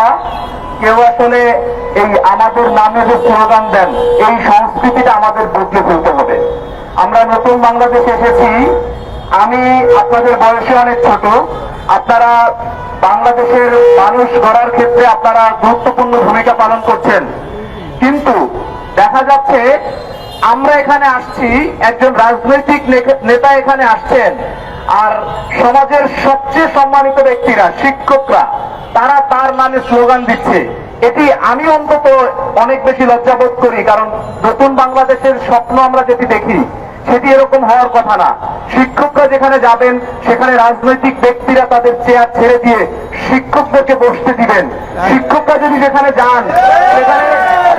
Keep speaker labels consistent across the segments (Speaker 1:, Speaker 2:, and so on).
Speaker 1: আপনারা কেউ আসলে এই আমাদের নামে যে স্লোগান দেন, এই সংস্কৃতিটা আমাদের বদলে ফেলতে হবে। আমরা নতুন বাংলাদেশে এসেছি। আমি আপনাদের বয়সে অনেক ছোট। আপনারা বাংলাদেশের মানুষ গড়ার ক্ষেত্রে আপনারা গুরুত্বপূর্ণ ভূমিকা পালন করছেন। কিন্তু দেখা যাচ্ছে আমরা এখানে আসছি, একজন রাজনৈতিক নেতা এখানে আসছেন, আর সমাজের সবচেয়ে সম্মানিত ব্যক্তিরা, শিক্ষকরা, তারা তার নামে স্লোগান দিচ্ছে। এটি আমি অন্তত অনেক বেশি লজ্জাবোধ করি, কারণ নতুন বাংলাদেশের স্বপ্ন আমরা যেটি দেখি, সেটি এরকম হওয়ার কথা না। শিক্ষকরা যেখানে যাবেন, সেখানে রাজনৈতিক ব্যক্তিরা তাদের চেয়ার ছেড়ে দিয়ে শিক্ষকদেরকে বসতে দিবেন। শিক্ষকরা যদি যেখানে যান, সেখানে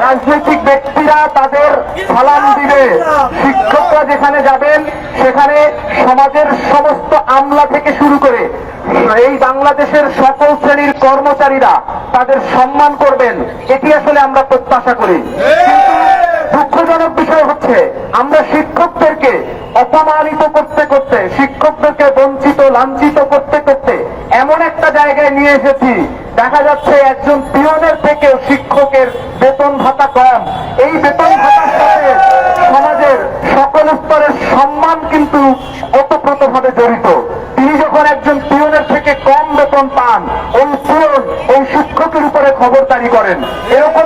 Speaker 1: রাজনৈতিক ব্যক্তিরা তাদের সালাম দিবে। শিক্ষকরা যেখানে যাবেন, সেখানে সমাজের সমস্ত আমলা থেকে শুরু করে এই বাংলাদেশের সকল শ্রেণির কর্মচারীরা তাদের সম্মান করবেন। এটি আসলে আমরা প্রত্যাশা করি। দুঃখজনক বিষয় হচ্ছে, আমরা শিক্ষকদেরকে অপমানিত করতে করতে, শিক্ষকদেরকে বঞ্চিত, লাঞ্ছিত করতে করতে এমন একটা জায়গায় নিয়ে এসেছি। দেখা যাচ্ছে একজন পিয়নের থেকেও শিক্ষকের বেতন ভাতা কম। এই বেতন ভাতার সাথে সমাজের সকল স্তরের সম্মান কিন্তু ওতপ্রোতভাবে জড়িত। তিনি যখন একজন পিয়নের থেকে কম বেতন পান, ওই পিয়ন, ওই শিক্ষকের উপরে খবরদারি করেন। এরকম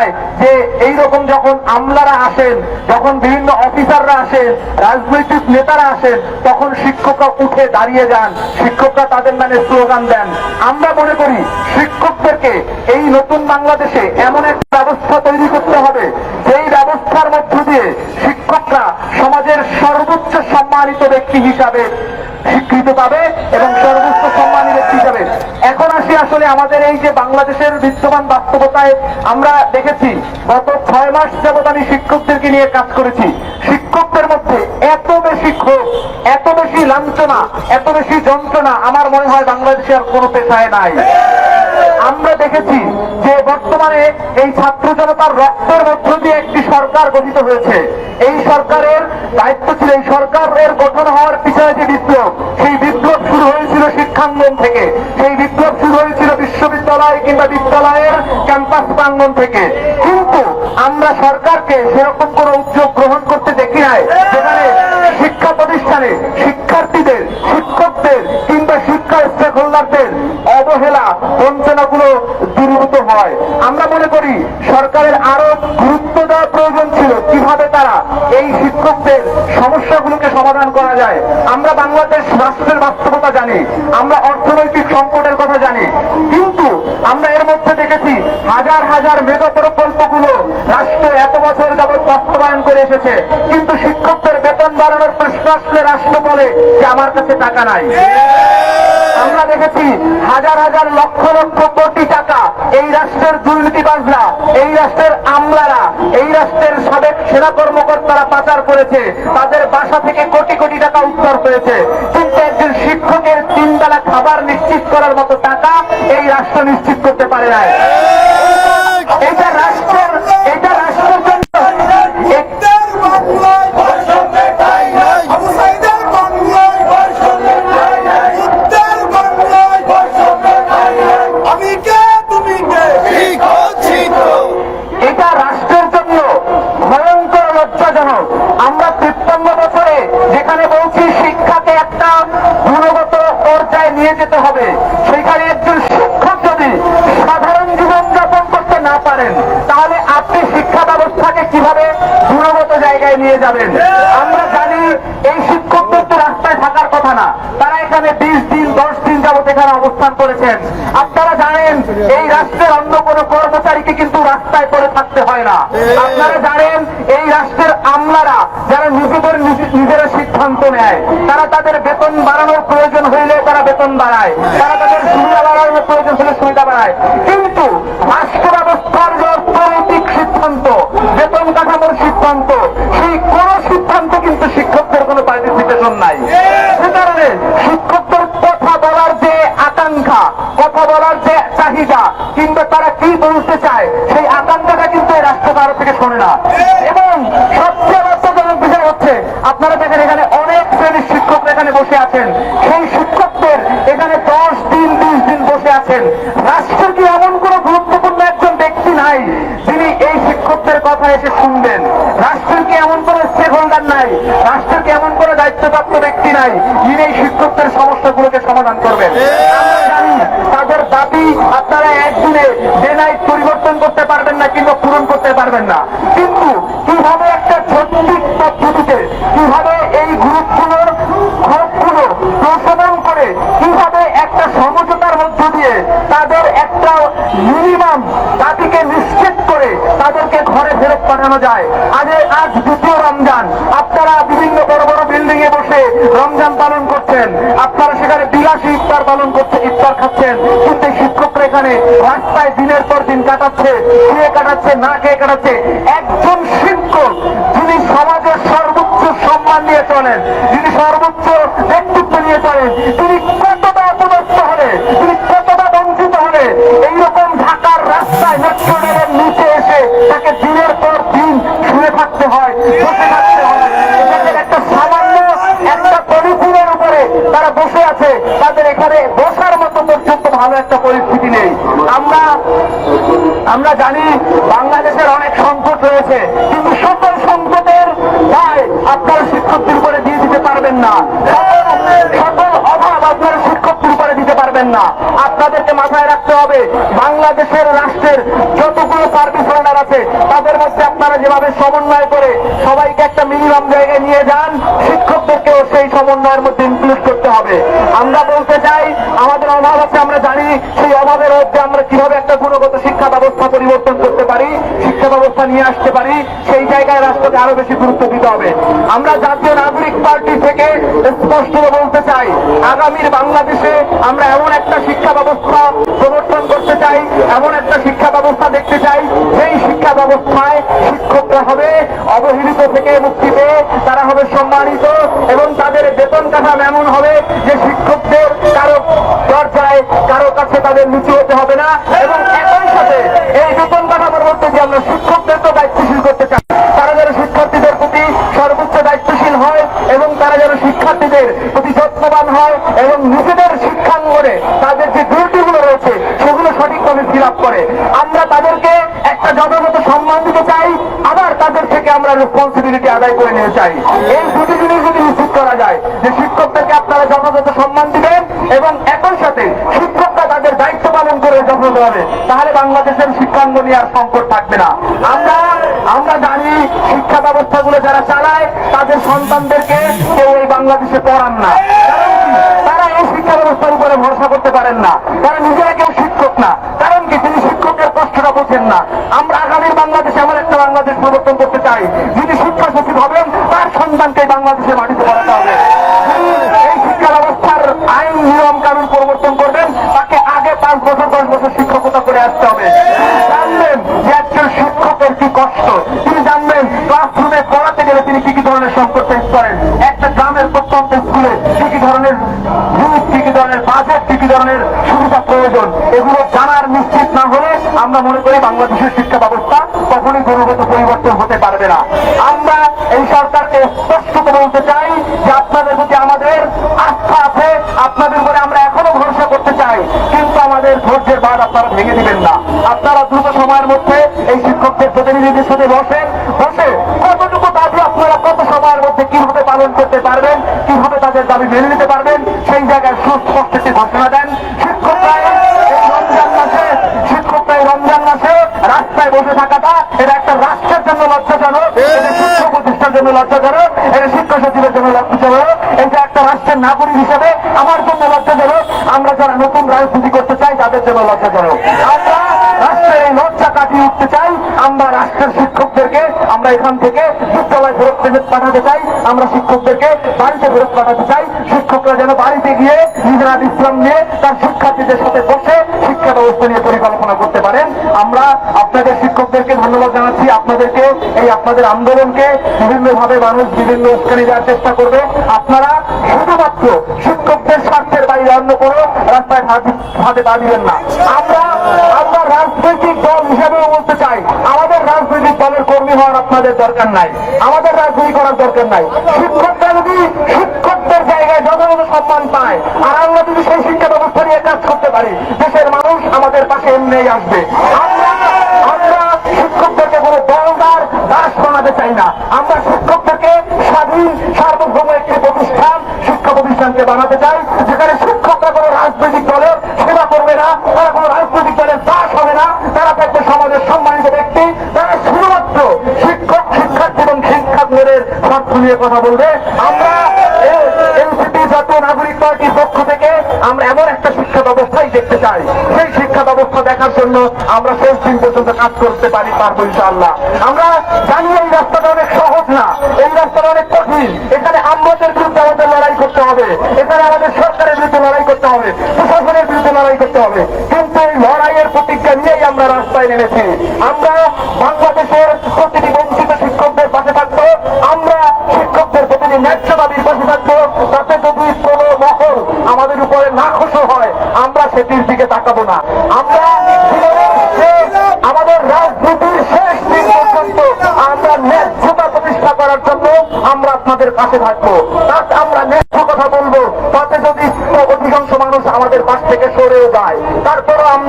Speaker 1: যায় যে এই রকম যখন আমলারা আসেন, যখন বিভিন্ন অফিসাররা আসেন, রাজনৈতিক নেতারা আসেন, তখন শিক্ষকরা উঠে দাঁড়িয়ে যান। শিক্ষকরা তাদের মানে স্লোগান দেন। আমরা মনে করি শিক্ষকদেরকে এই নতুন বাংলাদেশে এমন একটা ব্যবস্থা তৈরি করতে হবে, যেই ব্যবস্থার মধ্য দিয়ে শিক্ষকরা সমাজের সর্বোচ্চ সম্মানিত ব্যক্তি হিসাবে স্বীকৃত পাবে এবং সর্বোচ্চ সম্মানী ব্যক্তি হিসাবে। এখন আসলে আমাদের এই যে বাংলাদেশের বিদ্যমান বাস্তবতায় আমরা দেখেছি, গত ছয় মাস যাবৎ আমি শিক্ষকদেরকে নিয়ে কাজ করেছি। শিক্ষকদের মধ্যে এত বেশি ক্ষোভ, এত বেশি লাঞ্ছনা, এত বেশি যন্ত্রণা আমার মনে হয় বাংলাদেশে আর কোনো পেশায় নাই। আমরা দেখেছি যে বর্তমানে এই ছাত্র জনতার রক্তের মধ্য দিয়ে একটি সরকার গঠিত হয়েছে। এই সরকারের দায়িত্ব ছিল, এই সরকারের গঠন হওয়ার পিছনে যে বিপ্লব, সেই শিক্ষাঙ্গন থেকে। সেই বিপ্লব শুরু হয়েছিল বিশ্ববিদ্যালয় কিংবা বিদ্যালয়ের ক্যাম্পাস প্রাঙ্গন থেকে। কিন্তু আমরা সরকারকে সেরকম কোন উদ্যোগ গ্রহণ করতে দেখি নাই, যেখানে শিক্ষা প্রতিষ্ঠানে শিক্ষার্থীদের, শিক্ষকদের শিক্ষা স্টেক হোল্ডারদের অবহেলা বঞ্চনাগুলো দূরীভূত হয়। আমরা মনে করি সরকারের আরও গুরুত্ব দেওয়া প্রয়োজন ছিল কীভাবে তারা এই শিক্ষকদের সমস্যাগুলোকে সমাধান করা যায়। আমরা বাংলাদেশ রাষ্ট্রের বাস্তবতা জানি, আমরা অর্থনৈতিক সংকটের কথা জানি, কিন্তু আমরা এর মধ্যে দেখেছি হাজার হাজার মেগা প্রকল্পগুলো রাষ্ট্র এত বছর যাবৎ বাস্তবায়ন করে এসেছে, কিন্তু শিক্ষকদের বেতন বাড়ানোর প্রশ্ন আসলে রাষ্ট্র বলে যে আমার কাছে টাকা নাই। আমরা দেখেছি হাজার হাজার লক্ষ লক্ষ কোটি টাকা এই রাষ্ট্রের দুর্নীতিবাজরা এই রাষ্ট্রের আমলারা এই রাষ্ট্রের সাবেক সেনা কর্মকর্তারা পাচার করেছে। তাদের বাসা থেকে কোটি কোটি টাকা উদ্ধার হয়েছে কিন্তু একজন শিক্ষকের তিন বেলা খাবার নিশ্চিত করার মতো টাকা এই রাষ্ট্র নিশ্চিত করতে পারে না এটা করেছেন। আপনারা জানেন, এই রাষ্ট্রের অন্য কোনো কর্মচারীকে কিন্তু রাস্তায় পড়ে থাকতে হয় না। আপনারা জানেন, এই রাষ্ট্রের আমলারা যারা নিজেদের নিজেরা সিদ্ধান্ত নেয়, তারা তাদের বেতন বাড়ানোর প্রয়োজন হইলে তারা বেতন বাড়ায়। তারা তাদের সুবিধা বাড়ানোর প্রয়োজন হলে সুবিধা বাড়ায়। কিন্তু রাষ্ট্র ব্যবস্থার যে অর্থনৈতিক সিদ্ধান্ত, বেতন কাঠামোর সিদ্ধান্ত, সেই কোন কথা বলার যে চাহিদা, কিংবা তারা কি বলতে চায়, সেই আকাঙ্ক্ষাটা কিন্তু এই রাষ্ট্র ভারত থেকে শোনে না। এবং সবচেয়ে লজ্জাজনক বিষয় হচ্ছে, আপনারা দেখেন এখানে অনেক শ্রেণির শিক্ষক এখানে বসে আছেন। সেই শিক্ষকদের এখানে দশ দিন, বিশ দিন বসে আছেন। রাষ্ট্রের কি এমন কোন গুরুত্বপূর্ণ একজন ব্যক্তি নাই, যিনি এই শিক্ষকদের কথা এসে শুনবেন? রাষ্ট্রের কি এমন কোন স্টেক হোল্ডার নাই রাষ্ট্রের কি এমন কোন দায়িত্বপ্রাপ্ত ব্যক্তি নাই, যিনি এই শিক্ষকদের সমস্যাগুলোকে সমাধান করবেন? আজ দ্বিতীয় রমজান। আপনারা বিভিন্ন বড় বড় বিল্ডিং এ বসে রমজান পালন করছেন। আপনারা সেখানে বিলাসী ইফতার পালন করছে ইফতার খাচ্ছেন। কিন্তু শিক্ষকরা এখানে রাস্তায় দিনের পর দিন কাটাচ্ছে, খেয়ে কাটাচ্ছে, না খেয়ে কাটাচ্ছে। একজন শিক্ষক যিনি সমাজের সর্বোচ্চ সম্মান নিয়ে চলেন, যিনি সর্বোচ্চ ব্যক্তিত্ব নিয়ে চলেন, তিনি কতটা অপদস্থ হলে, তিনি কতটা বঞ্চিত হলে, এইরকম ঢাকার রাস্তায় তারা বসে আছে। তাদের এখানে বসার মতো পর্যন্ত ভালো একটা পরিস্থিতি নেই। আমরা আমরা জানি বাংলাদেশের অনেক সংকট রয়েছে, কিন্তু সকল সংকটের দায় আপনারা শিক্ষকদের উপরে দিয়ে দিতে পারবেন না। সকল অভাব আপনারা পারবেন না। আপনাদেরকে মাথায় রাখতে হবে, বাংলাদেশের রাষ্ট্রের যতগুলো সার্ভিস হোল্ডার আছে, তাদের মধ্যে আপনারা যেভাবে সমন্বয় করে সবাইকে একটা মিনিমাম জায়গায় নিয়ে যান শিক্ষকদেরকেও সেই সমন্বয়ের মধ্যে ইনক্লুড করতে হবে আমরা বলতে চাই আমাদের অভাব আছে জানি, সেই অভাবের মধ্যে আমরা কীভাবে একটা গুণগত শিক্ষা ব্যবস্থা পরিবর্তন করতে পারি, শিক্ষা ব্যবস্থা নিয়ে আসতে পারি, সেই জায়গায় রাষ্ট্রকে আরও বেশি গুরুত্ব দিতে হবে। আমরা জাতীয় নাগরিক পার্টি থেকে স্পষ্ট বলতে চাই, আগামীর বাংলাদেশে আমরা এমন একটা শিক্ষা ব্যবস্থা প্রবর্তন করতে চাই, এমন একটা শিক্ষা ব্যবস্থা দেখতে চাই সেই শিক্ষা ব্যবস্থায় শিক্ষকরা হবে, অবহেলিত থেকে মুক্তি পেয়ে তারা হবে সম্মানিত এবং তাদের বেতন কাঠাম এমন হবে যে শিক্ষকদের দরজায় কারও কাছে তাদের নিচু হতে হবে না। এবং একই সাথে এই বেতন কাঠামোর মধ্যে যে আমরা শিক্ষকদের তো দায়িত্বশীল করতে চাই। তারা যেন শিক্ষার্থীদের প্রতি সর্বোচ্চ দায়িত্বশীল হয় এবং তারা যেন শিক্ষার্থীদের প্রতি যত্নবান হয় এবং নিজেদের শিক্ষাঙ্গনে তাদের যে ডিউটিগুলো রয়েছে, সেগুলো সঠিকভাবে ফিল করে। আমরা তাদেরকে একটা যথাযথ সম্মান দিতে চাই, আবার তাদের থেকে আমরা রেসপন্সিবিলিটি আদায় করে নিতে চাই। এই দুটি জিনিস যায় যে শিক্ষকদেরকে আপনারা যথাযথ সম্মান দিবেন এবং একই সাথে শিক্ষকরা তাদের দায়িত্ব পালন করে যথাযথভাবে তাহলে বাংলাদেশের শিক্ষাঙ্গনে আর সংকট থাকবে না। আমরা আমরা জানি শিক্ষা ব্যবস্থাগুলো যারা চালায়, তাদের সন্তানদেরকে কেউ এই বাংলাদেশে পড়ান না। তারা এই শিক্ষা ব্যবস্থার উপরে ভরসা করতে পারেন না। তারা নিজেরা কেউ শিক্ষক না। কারণ কি? তিনি শিক্ষকের কষ্টটা বোঝেন না। আমরা আগামীর বাংলাদেশে এমন একটা বাংলাদেশ প্রবর্তন করতে চাই, যিনি শিক্ষা সচিব হবেন সন্তানকে এই বাংলাদেশের মাটিতে পড়াতে হবে। এই শিক্ষা ব্যবস্থার আইন, নিয়ম, কানুন পরিবর্তন করবেন, তাকে আগে পাঁচ বছর, দশ বছর শিক্ষকতা করে আসতে হবে। জানবেন যে একজন শিক্ষকের কি কষ্ট। তিনি জানবেন ক্লাসরুমে পড়াতে গেলে তিনি কি কি ধরনের সংকট ফেস করেন। একটা গ্রামের প্রত্যন্ত স্কুলে কি কি ধরনের কি কি ধরনের বাজেট কি কি ধরনের সুবিধা প্রয়োজন, এগুলো জানার নিশ্চিত না হলে আমরা মনে করি বাংলাদেশের শিক্ষা ব্যবস্থা কখনই গুণগত পরিবর্তন হতে পারবে না। আমরা এই সরকারকে স্পষ্ট করে বলতে চাই যে আপনাদের প্রতি আমাদের আস্থা আছে, আপনাদের উপরে আমরা এখনও ভরসা করতে চাই। কিন্তু আমাদের ধৈর্যের বাদ আপনারা ভেঙে দিবেন না। আপনারা দ্রুত সময়ের মধ্যে এই শিক্ষকদের প্রতিনিধিদের সাথে বসেন। বসে কতটুকু দাবি আপনারা কত সময়ের মধ্যে কীভাবে পালন করতে পারবেন, কীভাবে তাদের দাবি মেনে নিতে পারবেন, সেই জায়গায় সুস্পষ্ট একটি ঘোষণা দেন শিক্ষকরা এই রমজান মাসে শিক্ষকরা এই রমজান মাসে রাস্তায় বসে থাকাটা এটা একটা রাষ্ট্রের জন্য লজ্জাজনক শিক্ষা প্রতিষ্ঠার জন্য লজ্জাজনক এটা শিক্ষা সচিবের জন্য লজ্জাজনক। এটা একটা রাষ্ট্রের নাগরিক হিসেবে আমার জন্য লজ্জাজনক। আমরা যারা নতুন রাজনীতি করতে চাই তাদের জন্য লজ্জাজনক। আমরা রাষ্ট্রের এই লজ্জা কাটিয়ে উঠতে চাই আমরা রাষ্ট্রের শিক্ষকদেরকে আমরা এখান থেকে বিদ্যালয় ফেরত ফেরত পাঠাতে চাই আমরা শিক্ষকদেরকে বাড়িতে ফেরত পাঠাতে চাই। শিক্ষকরা যেন বাড়িতে গিয়ে নিজেরা বিশ্রাম নিয়ে তার শিক্ষার্থীদের সাথে বসে শিক্ষা ব্যবস্থা নিয়ে পরিকল্পনা করতে পারেন আমরা আপনাদের শিক্ষকদেরকে ধন্যবাদ জানাচ্ছি আপনাদেরকে, এই আপনাদের আন্দোলনকে বিভিন্ন ভাবে মানুষ বিভিন্ন উস্কানি দেওয়ার চেষ্টা করবে। আপনারা শুধুমাত্র শিক্ষকদের স্বার্থের বাইরে অন্য কোনো রাস্তায় হাতে দিবেন না। আমরা আমরা রাজনৈতিক দল হিসেবেও বলতে চাই, আমাদের রাজনৈতিক দলের কর্মী হওয়ার আপনাদের দরকার নাই। আমাদের রাজনীতি করার দরকার নাই। শিক্ষকরা যদি শিক্ষকদের জায়গায় যথাযথ সম্মান পায়, আর আমরা যদি সেই শিক্ষা ব্যবস্থা নিয়ে কাজ করতে পারি, দেশের মানুষ আমাদের পাশে এমনিই আসবে। শিক্ষা বানাতে চাই, যেখানে শিক্ষকরা কোনো রাজনৈতিক দলের সেবা করবে না, তারা কোনো রাজনৈতিক দলের দাস হবে না, তারা থাকবে সমাজের সম্মানিত ব্যক্তি, তারা শুধুমাত্র শিক্ষক, শিক্ষার্থী এবং শিক্ষার্থীদের স্বার্থ নিয়ে কথা বলবে। আমরা এনসিপি জাতীয় নাগরিক পার্টির পক্ষ থেকে আমরা এমন একটা শিক্ষা ব্যবস্থাই দেখতে চাই। সেই শিক্ষা ব্যবস্থা দেখার জন্য আমরা শেষ দিন পর্যন্ত কাজ করতে পারি পারব ইনশাআল্লাহ। আমরা জানি এই রাস্তাটা অনেক সহজ না, এই রাস্তাটা অনেক কঠিন। এখানে আমলাদের বিরুদ্ধে আমাদের লড়াই করতে হবে এখানে আমাদের সরকারের বিরুদ্ধে লড়াই করতে হবে, প্রশাসনের বিরুদ্ধে লড়াই করতে হবে। কিন্তু এই লড়াইয়ের প্রতিজ্ঞা নিয়েই আমরা রাস্তায় নেমেছি। আমরা বাংলাদেশের প্রতিটি বঞ্চিত শিক্ষকদের পাশে থাকব, আমরা শিক্ষকদের প্রতিটি ন্যায্য দাবির পাশে থাকব, তাতে যদি কোনো মহল আমাদের উপরে নাখোশ হয়, আমরা সেটির দিকে তাকাবো না। আমরা আমাদের রাজনীতির শেষ দিন পর্যন্ত আমরা ন্যায্যতা প্রতিষ্ঠা করার জন্য আমরা আপনাদের পাশে থাকব। আমরা পাশ থেকে সরেও যায়। তারপরও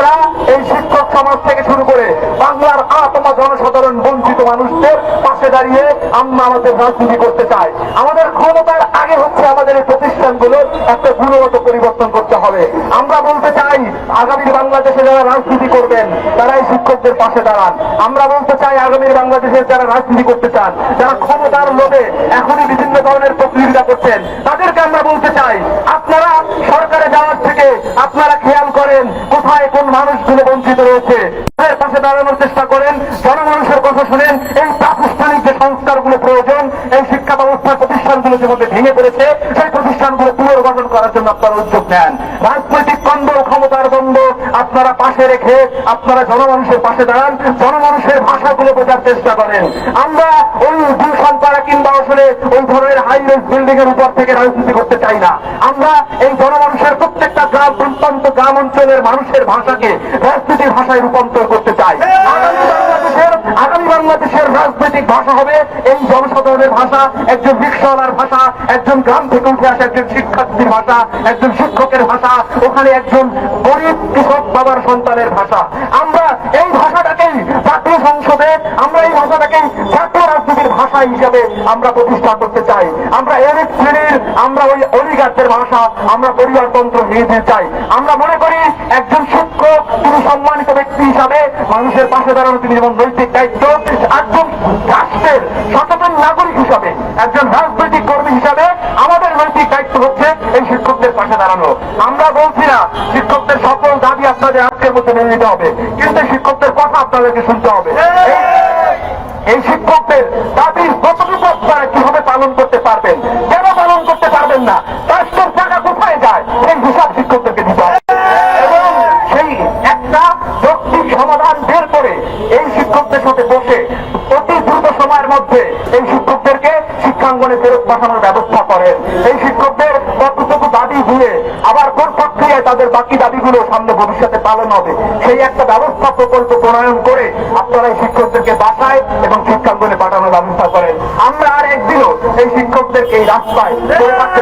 Speaker 1: আমরা এই শিক্ষক সমাজ থেকে শুরু করে বাংলার আত্মা জনসাধারণ বঞ্চিত মানুষদের পাশে দাঁড়িয়ে আমরা আমাদের রাজনীতি করতে চাই। আমাদের ক্ষমতার আগে হচ্ছে আমাদের এই প্রতিষ্ঠানগুলোর একটা গুণগত পরিবর্তন করতে হবে। আমরা বলতে চাই, আগামীর বাংলাদেশে যারা রাজনীতি করবেন তারা এই শিক্ষকদের পাশে দাঁড়ান। আমরা বলতে চাই, আগামীর বাংলাদেশের যারা রাজনীতি করতে চান, যারা ক্ষমতার লোভে এখনই বিভিন্ন ধরনের প্রতিযোগিতা করছেন, তাদেরকে আমরা বলতে চাই, আপনারা সরকারে যাওয়ার থেকে আপনারা খেয়াল করেন কোথায় কোন মানুষগুলো বঞ্চিত রয়েছে। তাদের পাশে দাঁড়ানোর চেষ্টা করেন। জনমানুষের কথা শুনেন। এই প্রাতিষ্ঠানিক যে সংস্কারগুলো প্রয়োজন, এই শিক্ষা ব্যবস্থার প্রতিষ্ঠানগুলো যে মধ্যে ভেঙে পড়েছে, সেই প্রতিষ্ঠানগুলো পুনর্গঠন করার জন্য আপনারা উদ্যোগ নেন। রাজনৈতিক ও ক্ষমতার দ্বন্দ্ব আপনারা পাশে রেখে, আপনারা জনমানুষের পাশে দাঁড়ান, জনমানুষের ভাষাগুলো বোঝার চেষ্টা করেন। আমরা ওই গুলশান পাড়া কিংবা আসলে ওই ধরনের হাই রাইজ বিল্ডিং এর উপর থেকে রাজনীতি করতে চাই না। আমরা এই জনমানুষের গ্রাম গ্রাম অঞ্চলের মানুষের ভাষাকে রাজনীতির ভাষায় রূপান্তর করতে চায় আগামী বাংলাদেশের রাজনৈতিক ভাষা হবে এই জনসাধারণের ভাষা, একজন রিক্সাওয়ালার ভাষা, একজন গ্রাম থেকে উঠে আসা একজন শিক্ষার্থীর ভাষা, একজন শিক্ষকের ভাষা, ওখানে একজন গরিব কৃষক বাবার সন্তানের ভাষা। আমরা এই ভাষাটাকেই জাতীয় সংসদে, আমরা এই ভাষাটাকেই জাতীয় রাজনীতির ভাষা হিসেবে আমরা প্রতিষ্ঠা করতে চাই। আমরা এলিট শ্রেণির, আমরা ওই অলিগারদের ভাষা, আমরা পরিবারতন্ত্র নিয়ে চাই। আমরা মনে করি একজন শিক্ষক তিনি সম্মানিত ব্যক্তি হিসাবে মানুষের পাশে দাঁড়ানো তিনি যেমন নৈতিক দায়িত্ব সচেতন নাগরিক হিসাবে, একজন রাজনৈতিক কর্মী হিসাবে আমাদের নৈতিক দায়িত্ব হচ্ছে এই শিক্ষকদের পাশে দাঁড়ানো। আমরা বলছি না, শিক্ষকদের সকল দাবি আপনাদের আজকের মধ্যে মেনে নিতে হবে, কিন্তু শিক্ষকদের কথা আপনাদেরকে শুনতে হবে। এই- শিক্ষকদের দাবির কতটুকু আপনারা কীভাবে পালন করতে পারবেন? কেন পালন করতে পারবেন না? রাষ্ট্রের টাকা কোথায় যায়? এই হিসাব শিক্ষকদেরকে একটা যৌক্তিক সমাধান বের করে এই শিক্ষকদের সাথে বসে অতি দ্রুত সময়ের মধ্যে এই শিক্ষকদেরকে শিক্ষাঙ্গনে ফেরত পাঠানোর ব্যবস্থা করেন। এই শিক্ষকদের কতটুকু দাবি দিয়ে আবার কোন প্রক্রিয়ায় তাদের বাকি দাবিগুলো সামনে ভবিষ্যতে পালন হবে। সেই একটা ব্যবস্থা প্রকল্প প্রণয়ন করে আপনারা এই শিক্ষকদেরকে বাসায় এবং শিক্ষাঙ্গনে পাঠানোর ব্যবস্থা করেন। আমরা আর একদিনও এই শিক্ষকদেরকে এই রাস্তায়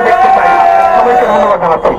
Speaker 1: দেখতে চাই সবাইকে ধন্যবাদ জানাচ্ছি।